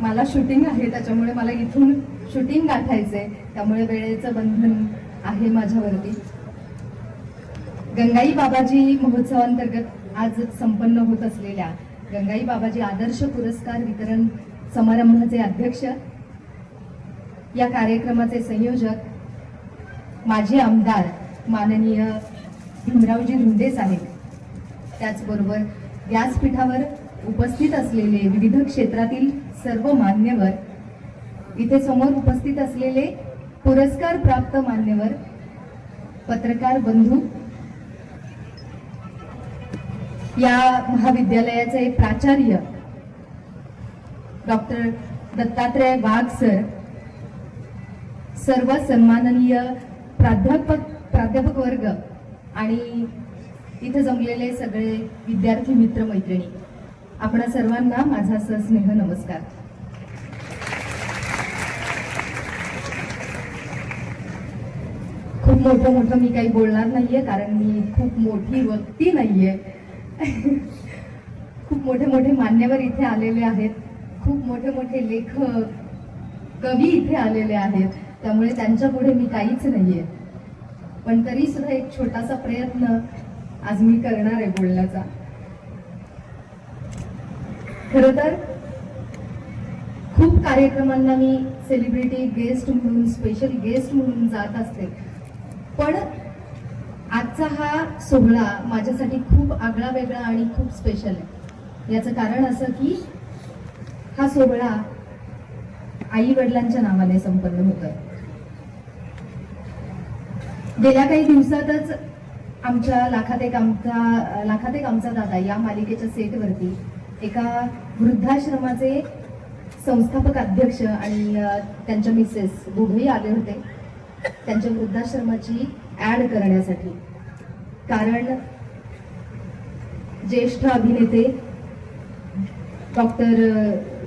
मला शूटिंग आहे त्याच्यामुळे मला इथून शूटिंग गाठायचंय. त्यामुळे वेळेचं बंधन आहे माझ्यावरती. गंगाई बाबाजी महोत्सवांतर्गत आज संपन्न होत असलेल्या गंगाई बाबाजी आदर्श पुरस्कार वितरण समारंभाचे अध्यक्ष या कार्यक्रमाचे संयोजक माजी आमदार माननीय भीमरावजी धुंडे साहेब. त्याचबरोबर व्यासपीठावर उपस्थित असलेले विविध क्षेत्रातील सर्व मान्यवर. इथे समोर उपस्थित असलेले पुरस्कार प्राप्त मान्यवर पत्रकार बंधू या महाविद्यालयाचे प्राचार्य डॉक्टर दत्तात्रय वाघ सर सर्व सन्माननीय प्राध्यापक प्राध्यापक वर्ग आणि इथे जमलेले सगळे विद्यार्थी मित्र मैत्रिणी आपणा सर्वांना माझा सस्नेह नमस्कार. खूप मोठं मोठं मी काही बोलणार नाहीये कारण मी खूप मोठी व्यक्ती नाहीये. खूप मोठे मोठे मान्यवर इथे आलेले आहेत. खूप मोठे मोठे लेखक कवी इथे आलेले आहेत. त्यामुळे त्यांच्या पुढे मी काहीच नाहीये. पण तरी सुद्धा एक छोटासा प्रयत्न आज मी करणार आहे बोलण्याचा. खर तर खूप कार्यक्रमांना मी सेलिब्रिटी गेस्ट म्हणून स्पेशल गेस्ट म्हणून जात असते. पण आजचा हा सोहळा माझ्यासाठी खूप आगळा वेगळा आणि खूप स्पेशल आहे. याचं कारण असं की हा सोहळा आई वडिलांच्या नावाने संपन्न होत आहे गेल्या काही दिवसातच आमच्या लाखात एक आमचा लाखात एक आमचा दादा या मालिकेच्या सेटवरती एका वृद्धाश्रमाचे संस्थापक अध्यक्ष आणि त्यांच्या मिसेस दोघेही आले होते. त्यांच्या वृद्धाश्रमाची ऍड करण्यासाठी. कारण ज्येष्ठ अभिनेते doctor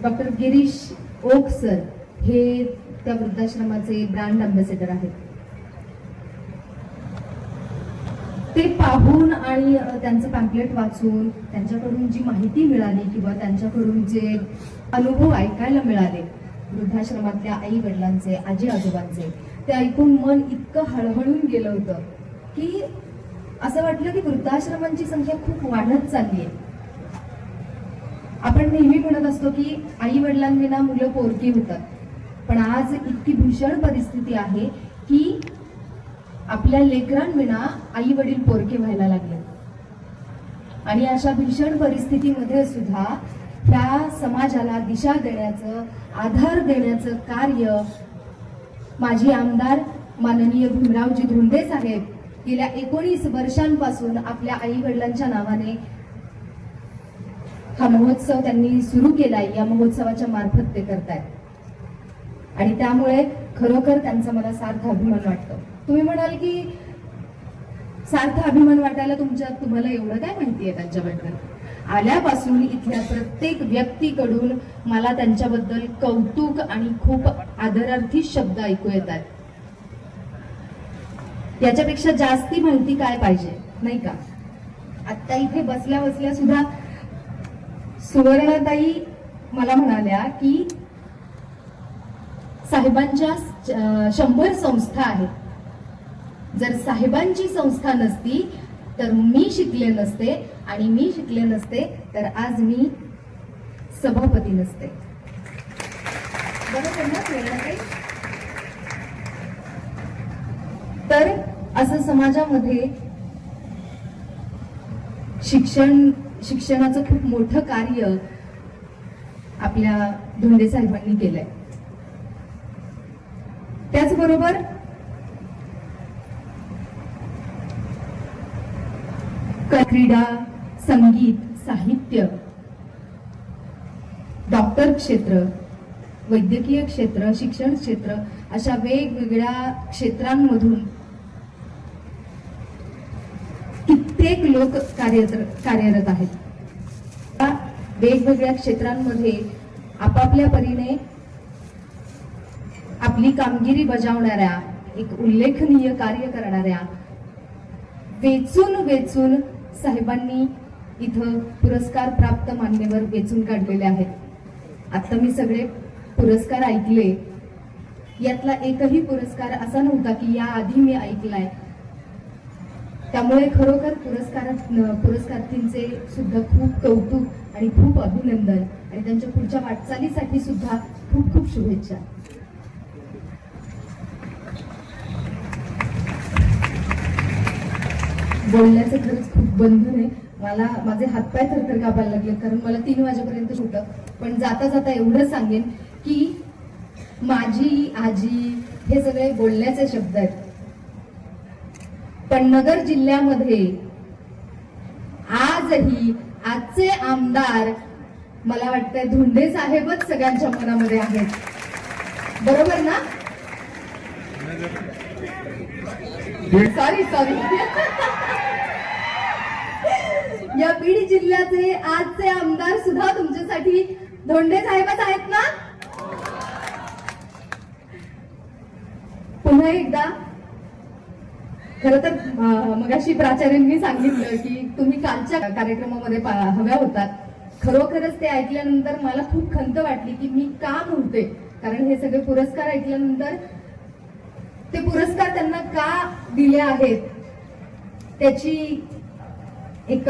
doctor Girish Oak sir हे त्या वृद्धाश्रमाचे ब्रँड अम्बॅसेडर आहेत. ते पाहून आणि त्यांचं पॅम्पलेट वाचून त्यांच्याकडून जी माहिती मिळाली किंवा त्यांच्याकडून जे अनुभव ऐकायला मिळाले वृद्धाश्रमातल्या आई वडिलांचे आजी आजोबांचे ते ऐकून मन इतकं हळहळून गेलं होतं की असं वाटलं की वृद्धाश्रमांची संख्या खूप वाढत चालली आहे आपण नेहमी म्हणत असतो की आई वडिलांविना मुलं पोरकी होतात. पण आज इतकी भीषण परिस्थिती आहे की आपल्या लेकरांविना आई वडील पोरके व्हायला लागले. आणि अशा भीषण परिस्थितीमध्ये सुद्धा त्या समाजाला दिशा देण्याचं आधार देण्याचं कार्य माजी आमदार माननीय भीमरावजी धुंडे साहेब गेल्या एकोणीस वर्षांपासून आपल्या आई वडिलांच्या नावाने हा महोत्सव त्यांनी सुरू केलाय या महोत्सवाच्या मार्फत ते करतायत. आणि त्यामुळे खरोखर त्यांचा मला सार्थ अभिमान वाटतो. तुम्ही म्हणाल की सार्थ अभिमान वाटायला तुमच्या तुम्हाला एवढं काय माहिती आहे त्यांच्याबद्दल? आल्यापासून इथल्या प्रत्येक व्यक्तीकडून मला त्यांच्याबद्दल कौतुक आणि खूप आदरार्थी शब्द ऐकू येतात. याच्यापेक्षा जास्ती माहिती काय पाहिजे नाही का? आता इथे बसल्या बसल्या सुद्धा सुवर्णताई मला म्हणाल्या की साहेबांच्या शंभर संस्था आहेत. जर साहेबांची संस्था नसती तर मी शिकले नसते आणि मी शिकले नसते तर आज मी सभापती नसते. बरोबर ना तर असं समाजामध्ये शिक्षण शिक्षणाचं खूप मोठं कार्य आपल्या धोंडे साहेबांनी केलंय. त्याचबरोबर क्रीडा संगीत साहित्य. डॉक्टर क्षेत्र वैद्यकीय क्षेत्र शिक्षण क्षेत्र अशा वेगवेगळ्या क्षेत्रांमधून कित्येक लोक कार्यरत कार्यरत आहेत. वेगवेगळ्या क्षेत्रांमध्ये आपापल्या परीने आपली कामगिरी बजावणाऱ्या एक उल्लेखनीय कार्य करणाऱ्या वेचून वेचून साहेबांनी इथं पुरस्कार प्राप्त मान्यवर वेचून काढलेले आहेत. आता मी सगळे पुरस्कार ऐकले. यातला एकही पुरस्कार असा नव्हता की या आधी मी ऐकलाय. त्यामुळे खरोखर पुरस्कार पुरस्कारार्थींचे सुद्धा खूप कौतुक आणि खूप अभिनंदन आणि त्यांच्या पुढच्या वाटचालीसाठी सुद्धा खूप खूप शुभेच्छा. बोलण्याचं खरंच खूप बंधन आहे. मला माझे हातपाय थरथर कापायला लागले कारण मला तीन वाजेपर्यंत होतं पण जाता जाता एवढं सांगेन की माझी आजी हे सगळे बोलण्याचे शब्द आहेत. पण नगर जिल्ह्यामध्ये आजही आजचे आमदार मला वाटतंय धोंडे साहेबच सगळ्यांच्या मनामध्ये आहेत. बरोबर ना? सॉरी सॉरी बीड जिल्ह्याचे आजचे आमदार सुद्धा तुमच्यासाठी धोंडे साहेबच आहेत ना? पुन्हा एकदा खर तर मगाशी प्राचार्यांनी सांगितलं की तुम्ही कालच्या कार्यक्रमामध्ये हव्या होतात. खरोखरच ते ऐकल्यानंतर मला खूप खंत वाटली की मी का म्हणते? कारण हे सगळे पुरस्कार ऐकल्यानंतर ते पुरस्कार त्यांना का दिले आहेत? त्याची एक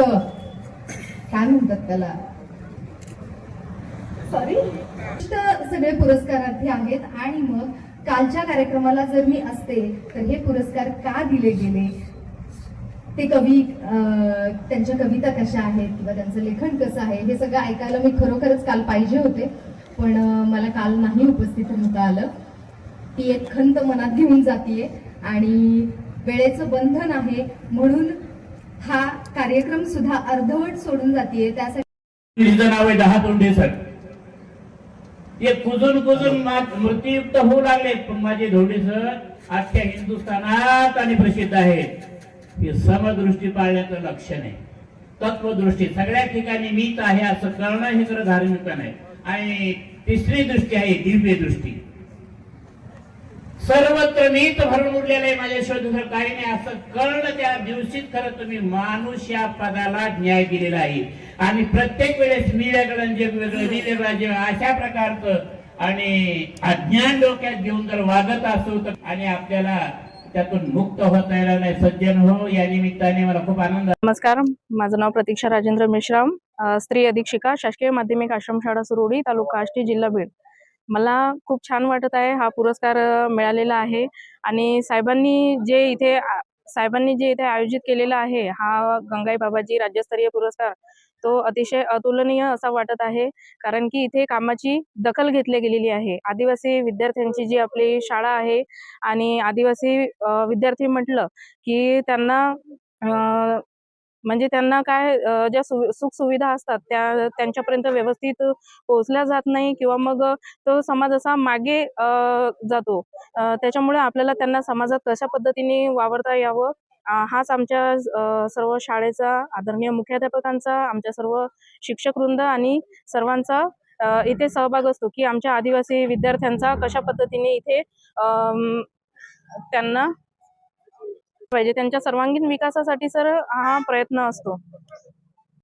काय म्हणतात त्याला? सॉरी सगळे पुरस्कारार्थी आहेत आणि मग कालच्या कार्यक्रमाला जर मी असते तर हे पुरस्कार का दिले गेले? ते कवी त्यांच्या कविता कशा आहेत किंवा त्यांचं लेखन कसं आहे हे सगळं ऐकायला मी खरोखरच काल पाहिजे होते. पण मला काल नाही उपस्थित होता आलं. ती एक खंत मनात घेऊन जातीये आणि वेळेचं बंधन आहे म्हणून हा कार्यक्रम सुद्धा अर्धवट सोडून जाते त्यासाठी तिचं नाव आहे दहा तोंडे सर. ते कुजून कुजून मृत्यूयुक्त होऊ लागले. पण माझे धोंडे सर आजच्या हिंदुस्थानात आणि प्रसिद्ध आहेत. हे समदृष्टी पाळण्याचं लक्षण आहे. तत्वदृष्टी. सगळ्या ठिकाणी मीच आहे असं करणं हे खरं धार्मिक नाही आणि तिसरी दृष्टी आहे दिव्य दृष्टी. सर्वत्र मीच भरून उरलेलं आहे माझ्याशिवाय दुसरं काही नाही. असं कळणं त्या दिवशीच खरं तुम्ही माणूस या पदाला न्याय दिलेला आहे. आणि प्रत्येक वेळेस मी वेगळं जग वेगळं मी वेगळं अशा प्रकारचं आणि अज्ञान डोक्यात घेऊन जर वागत असो तर आणि आपल्याला त्यातून मुक्त होता येणार नाही. सज्जन हो या निमित्ताने मला खूप आनंद नमस्कार. माझं नाव प्रतीक्षा राजेंद्र मेश्राम स्त्री अधीक्षिका शासकीय माध्यमिक आश्रमशाळा सुरोडी तालुका आष्टी जिल्हा बीड. मला खूप छान वाटत आहे हा पुरस्कार मिळालेला आहे. आणि साहेबांनी जे इथे साहेबांनी जे इथे आयोजित केलेला आहे हा गंगाई बाबाजी राज्यस्तरीय पुरस्कार तो अतिशय अतुलनीय असा वाटत आहे. कारण की इथे कामाची दखल घेतली गेलेली आहे. आदिवासी विद्यार्थ्यांची जी आपली शाळा आहे आणि आदिवासी विद्यार्थी म्हटलं की त्यांना अ, म्हणजे त्यांना काय ज्या सुवि सुखसुविधा असतात त्या त्यांच्यापर्यंत व्यवस्थित पोहोचल्या जात नाही किंवा मग तो समाज असा मागे जातो. त्याच्यामुळे आपल्याला त्यांना समाजात कशा पद्धतीने वावरता यावं? हाच आमच्या सर्व शाळेचा आदरणीय मुख्याध्यापकांचा आमच्या सर्व शिक्षक वृंद आणि सर्वांचा इथे सहभाग असतो की आमच्या आदिवासी विद्यार्थ्यांचा कशा पद्धतीने इथे त्यांना पाहिजे. त्यांच्या सर्वांगीण विकासासाठी सर हा प्रयत्न असतो.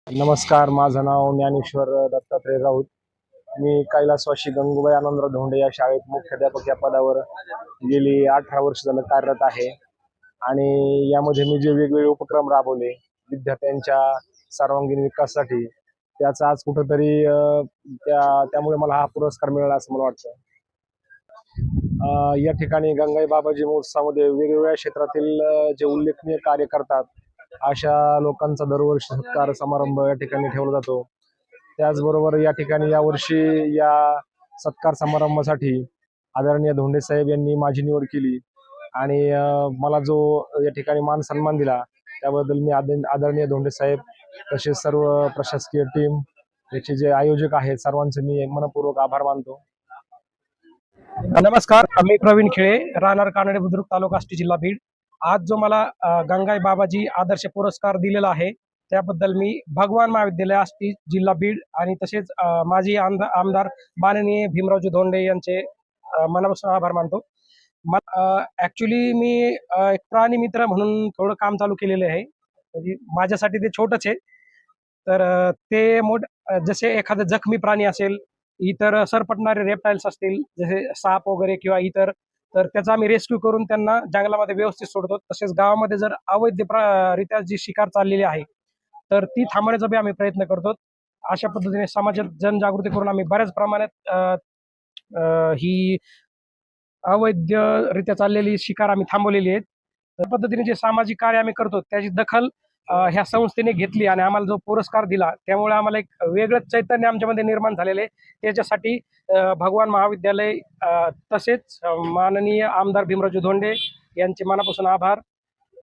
नमस्कार माझं नाव ज्ञानेश्वर दत्तात्रय राऊत. मी कैलासवाशी गंगूबाई आनंदराव धोंडे या शाळेत मुख्याध्यापक या पदावर गेली अठरा वर्ष झालं कार्यरत आहे. आणि यामध्ये मी जे वेगवेगळे उपक्रम राबवले विद्यार्थ्यांच्या सर्वांगीण विकासासाठी त्याचा आज कुठंतरी त्या त्यामुळे मला हा पुरस्कार मिळाला असं मला वाटतं. या ठिकाणी गंगाई बाबाजी महोत्सवामध्ये वेगवेगळ्या क्षेत्रातील जे उल्लेखनीय कार्य करतात अशा लोकांचा दरवर्षी सत्कार समारंभ या ठिकाणी ठेवला जातो. त्याचबरोबर या ठिकाणी यावर्षी या सत्कार समारंभासाठी आदरणीय धोंडे साहेब यांनी माझी निवड केली आणि मला जो या ठिकाणी मान सन्मान दिला त्याबद्दल मी आदर- आदरणीय धोंडे साहेब तसेच सर्व प्रशासकीय टीम याचे जे आयोजक आहेत सर्वांचे मी मनपूर्वक आभार मानतो. नमस्कार मी प्रवीण खेळे राहणार कानडे बुद्रुक तालुका आष्टी जिल्हा बीड. आज जो मला गंगाई बाबाजी आदर्श पुरस्कार दिलेला आहे त्याबद्दल मी भगवान महाविद्यालय आष्टी जिल्हा बीड आणि तसेच माजी आमदार माननीय भीमरावजी धोंडे यांचे मनापासून आभार मानतो. ऍक्च्युली मी एक प्राणी मित्र म्हणून थोडं काम चालू केलेले आहे. म्हणजे माझ्यासाठी ते छोटंच आहे. तर ते मोठ जसे एखादं जखमी प्राणी असेल इतर सरपटणारे रेप्टाईल्स असतील जसे साप वगैरे किंवा इतर तर त्याचा आम्ही रेस्क्यू करून त्यांना जंगलामध्ये व्यवस्थित सोडतो. तसेच गावामध्ये जर अवैध प्र- रित्या जी शिकार चाललेली आहे तर ती थांबवण्याचा बी आम्ही प्रयत्न करतो. अशा पद्धतीने समाजात जनजागृती करून आम्ही बऱ्याच प्रमाणात ही अवैधरित्या चाललेली शिकार आम्ही थांबवलेली आहेत. त्या पद्धतीने जे सामाजिक कार्य आम्ही करतो त्याची दखल ह्या संस्थेने घेतली आणि आम्हाला जो पुरस्कार दिला त्यामुळे आम्हाला एक वेगळंच चैतन्य आमच्यामध्ये निर्माण झालेले त्याच्यासाठी भगवान महाविद्यालय तसेच माननीय आमदार भीमराजू धोंडे यांचे मनापासून आभार.